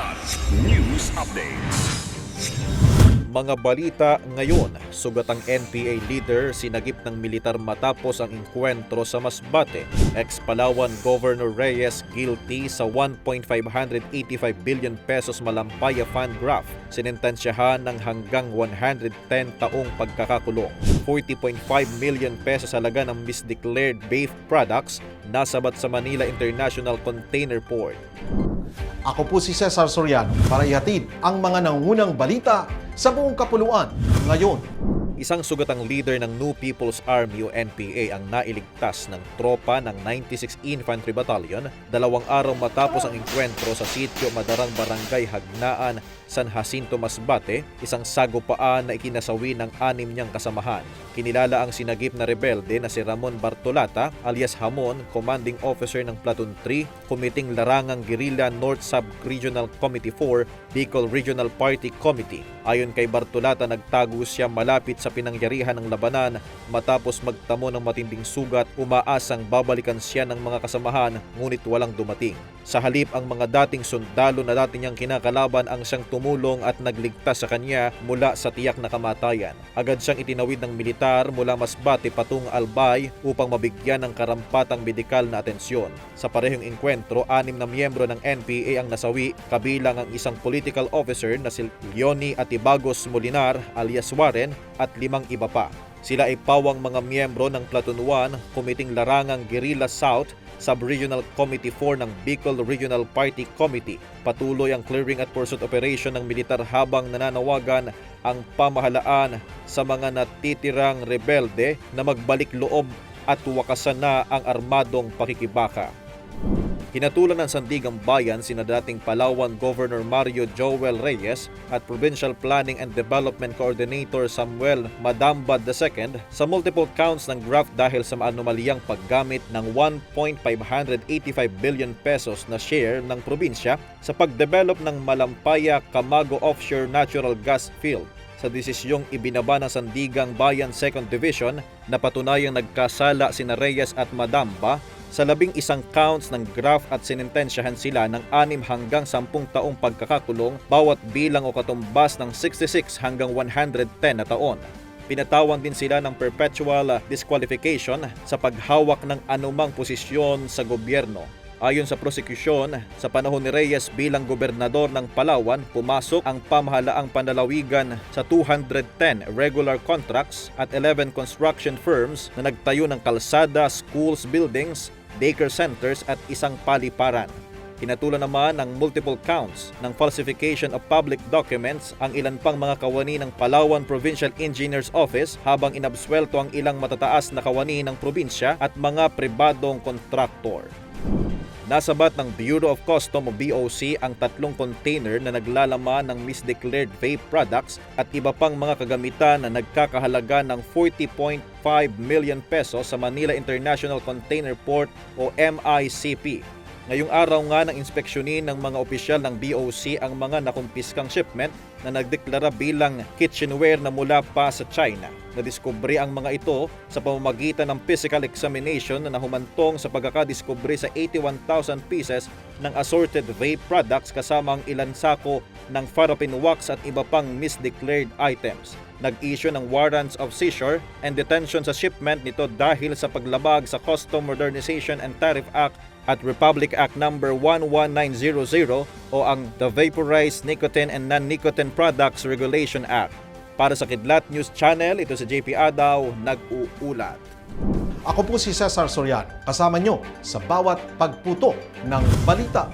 Kilat News Updates. Mga balita ngayon, sugat ang NPA leader sinagip ng militar matapos ang inkwentro sa Masbate. Ex-Palawan Governor Reyes guilty sa 1.585 billion pesos malampaya fund graft. Sinintensyahan ng hanggang 110 taong pagkakakulong. 40.5 million pesos halaga ng misdeclared beef products nasabat sa Manila International Container Port. Ako po si Cesar Soriano para ihatid ang mga nangunang balita sa buong kapuluan ngayon. Isang sugatang leader ng New People's Army o NPA ang nailigtas ng tropa ng 96 Infantry Battalion dalawang araw matapos ang inkwentro sa sitio Madarang Barangay Hagnaan, San Jacinto, Masbate, isang sagupaan na ikinasawi ng anim niyang kasamahan. Kinilala ang sinagip na rebelde na si Ramon Bartolata alias Hamon, commanding officer ng Platoon 3, Kumiting Larangang Guerrilla North Sub-Regional Committee 4, Bicol Regional Party Committee. Ayon kay Bartolata, nagtago siya malapit sa pinangyarihan ng labanan matapos magtamo ng matinding sugat, umaasang babalikan siya ng mga kasamahan ngunit walang dumating. Sa halip ang mga dating sundalo na dati niyang kinakalaban ang siyang tumulong at nagligtas sa kanya mula sa tiyak na kamatayan. Agad siyang itinawid ng militar mula Masbate patung Albay upang mabigyan ng karampatang medikal na atensyon. Sa parehong inkwentro, anim na miyembro ng NPA ang nasawi kabilang ang isang political officer na si Leonie Atibagos Molinar alias Warren at limang iba pa. Sila ay pawang mga miyembro ng Platoon 1, Kumiting Larangang Guerrilla South, Sub-Regional Committee 4 ng Bicol Regional Party Committee. Patuloy ang clearing at pursuit operation ng militar habang nananawagan ang pamahalaan sa mga natitirang rebelde na magbalik loob at wakasan na ang armadong pakikibaka. Hinatulan ng Sandigang Bayan sina dating Palawan Governor Mario Joel Reyes at Provincial Planning and Development Coordinator Samuel Madambad II sa multiple counts ng graft dahil sa anomalyang paggamit ng 1.585 billion pesos na share ng probinsya sa pagdevelop ng Malampaya Camago Offshore Natural Gas Field. Sa desisyong ibinaba ng Sandigang Bayan 2nd Division na patunayang nagkasala sina Reyes at Madamba sa labing isang counts ng graft at sinintensyahan sila ng 6 hanggang 10 taong pagkakakulong bawat bilang o katumbas ng 66 hanggang 110 na taon. Pinatawan din sila ng perpetual disqualification sa paghawak ng anumang posisyon sa gobyerno. Ayon sa prosekusyon, sa panahon ni Reyes bilang gobernador ng Palawan, pumasok ang pamahalaang panlalawigan sa 210 regular contracts at 11 construction firms na nagtayo ng kalsada, schools, buildings, daycare centers at isang paliparan. Hinatulan naman ng multiple counts ng falsification of public documents ang ilan pang mga kawani ng Palawan Provincial Engineers Office habang inabswelto ang ilang matataas na kawani ng probinsya at mga pribadong kontraktor. Nasabat ng Bureau of Custom o BOC ang tatlong container na naglalaman ng misdeclared vape products at iba pang mga kagamitan na nagkakahalaga ng 40.5 million pesos sa Manila International Container Port o MICP. Ngayong araw nga ng inspeksyonin ng mga opisyal ng BOC ang mga nakumpiskang shipment na nagdeklara bilang kitchenware na mula pa sa China. Nadiskubre ang mga ito sa pamamagitan ng physical examination na nahumantong sa pagkakadiskubre sa 81,000 pieces ng assorted vape products kasama ang ilan sako ng paraffin wax at iba pang misdeclared items. Nag-issue ng warrants of seizure and detention sa shipment nito dahil sa paglabag sa Custom Modernization and Tariff Act at Republic Act No. 11900 o ang The Vaporized Nicotine and Non-Nicotine Products Regulation Act. Para sa Kidlat News Channel, ito si JP Adaw, nag-uulat. Ako po si Cesar Soriano, kasama nyo sa bawat pagputo ng balita.